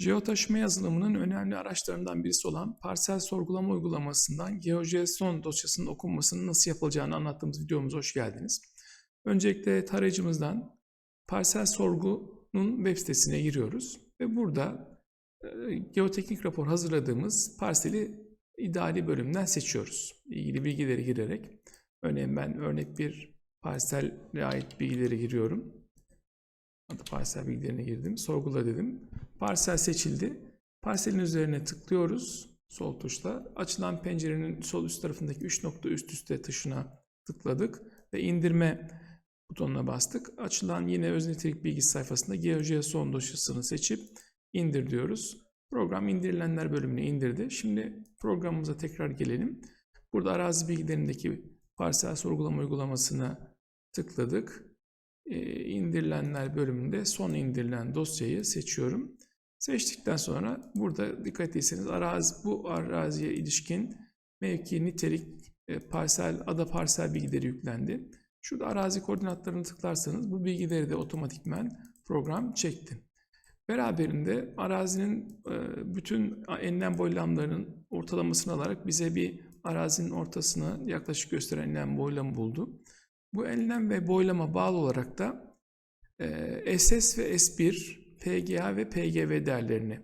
Jeotaşıma yazılımının önemli araçlarından birisi olan parsel sorgulama uygulamasından GeoJSON dosyasının okunmasının nasıl yapılacağını anlattığımız videomuza hoş geldiniz. Öncelikle tarayıcımızdan parsel sorgunun web sitesine giriyoruz ve burada e, geoteknik rapor hazırladığımız parseli ideali bölümden seçiyoruz. İlgili bilgileri girerek. Örneğin ben örnek bir parselle ait bilgileri giriyorum. Adı parsel bilgilerine girdim. Sorgula dedim. Parsel seçildi. Parselin üzerine tıklıyoruz sol tuşla. Açılan pencerenin sol üst tarafındaki 3 nokta üst üste tuşuna tıkladık ve indirme butonuna bastık. Açılan yine öznitelik bilgi sayfasında GeoJSON dosyasını seçip indir diyoruz. Program indirilenler bölümüne indirdi. Şimdi programımıza tekrar gelelim. Burada arazi bilgilerindeki parsel sorgulama uygulamasına tıkladık. Ee, indirilenler bölümünde son indirilen dosyayı seçiyorum. Seçtikten sonra burada dikkat ettiyseniz arazi, bu araziye ilişkin mevki, nitelik, e, parsel, ada parsel bilgileri yüklendi. Şurada arazi koordinatlarını tıklarsanız bu bilgileri de otomatikmen program çekti. Beraberinde arazinin e, bütün enlem boylamlarının ortalamasını alarak bize bir arazinin ortasını yaklaşık gösteren enlem boylamı buldu. Bu enlem ve boylama bağlı olarak da e, SS ve S1, PGA ve PGV değerlerini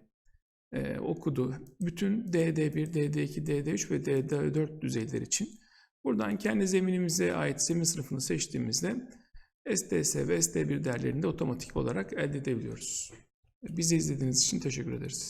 e, okudu. Bütün DD1, DD2, DD3 ve DD4 düzeyler için. Buradan kendi zeminimize ait zemin sınıfını seçtiğimizde STS ve ST1 değerlerini de otomatik olarak elde edebiliyoruz. Bizi izlediğiniz için teşekkür ederiz.